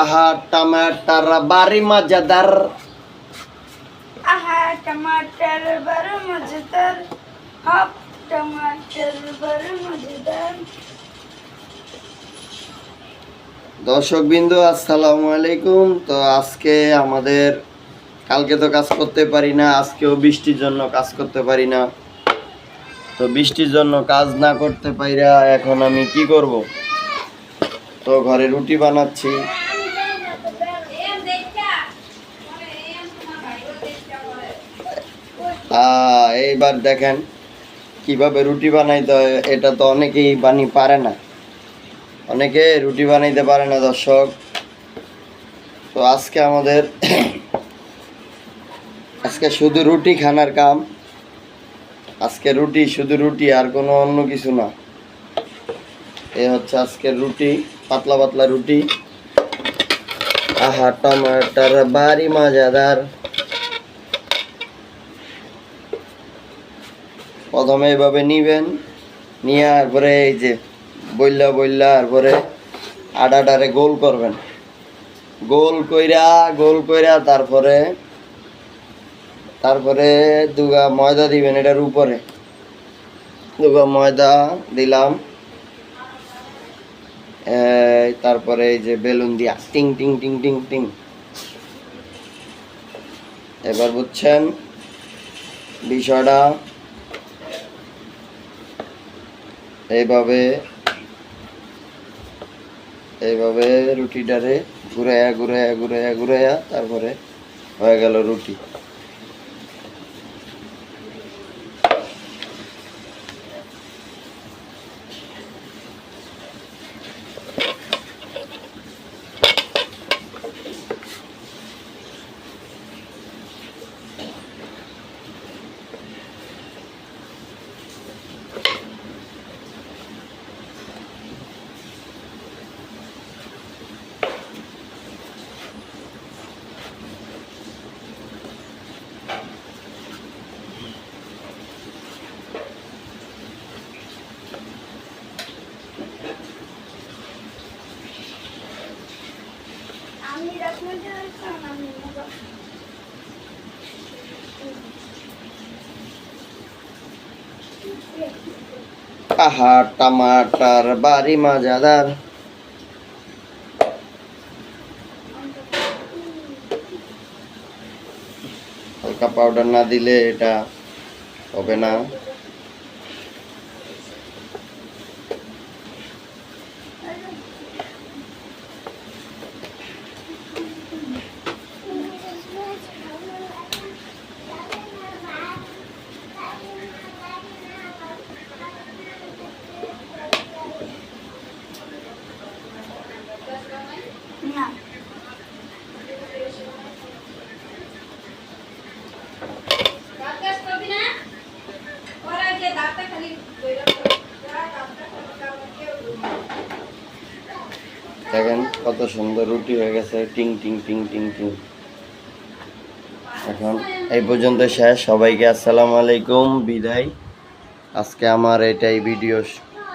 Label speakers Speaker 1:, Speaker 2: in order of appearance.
Speaker 1: আহা টমাটার বারি মজাদার।
Speaker 2: আহা টমাটার বড় মজাদার। হপ টমাটার বড় মজাদার।
Speaker 1: দর্শক বিন্দু আসসালামু আলাইকুম। তো আজকে আমাদের কালকে তো কাজ করতে পারি না আজকেও বৃষ্টির জন্য কাজ করতে পারি না। তো বৃষ্টির জন্য কাজ না করতে পাইরা এখন আমি কি করব? তো ঘরে রুটি বানাচ্ছি। এইবার দেখেন কীভাবে রুটি বানাইতে হয়, এটা তো অনেকেই বানি পারে না। অনেকে রুটি বানাইতে পারে না, দর্শক। তো আজকে আমাদের আজকে শুধু রুটি খানার কাম। আজকে রুটি, শুধু রুটি আর কোনো অন্য কিছু না। এ হচ্ছে আজকের রুটি, পাতলা পাতলা রুটি। আহা, টমাটার বাড়ি মজাদার। প্রথমে এইভাবে নিবেন, নিয়ে তারপরে এই যে বইল্লা বইল্লা তারপরে আডাটারে গোল করবেন। গোল কইরা গোল কইরা তারপরে তারপরে দুগা ময়দা দিবেন এটার উপরে। দুগা ময়দা দিলাম। তারপরে এই যে বেলুন দিয়া, টিং টিং টিং টিং টিং। এবার বুঝছেন বিষয়টা? এইভাবে এইভাবে রুটিটারে ঘুরাইয়া ঘুরাইয়া ঘুরাইয়া ঘুরাইয়া তারপরে হয়ে গেল রুটি। আহা টমাটার বাড়ি মজাদার। হালকা পাউডার না দিলে এটা হবে
Speaker 2: না।
Speaker 1: দেখেন কত সুন্দর রুটি হয়ে গেছে, টিং টিং টিং টিং টিং। এখন এই পর্যন্ত শেষ। সবাইকে আসসালামু আলাইকুম, বিদায়। আজকে আমার এটাই ভিডিও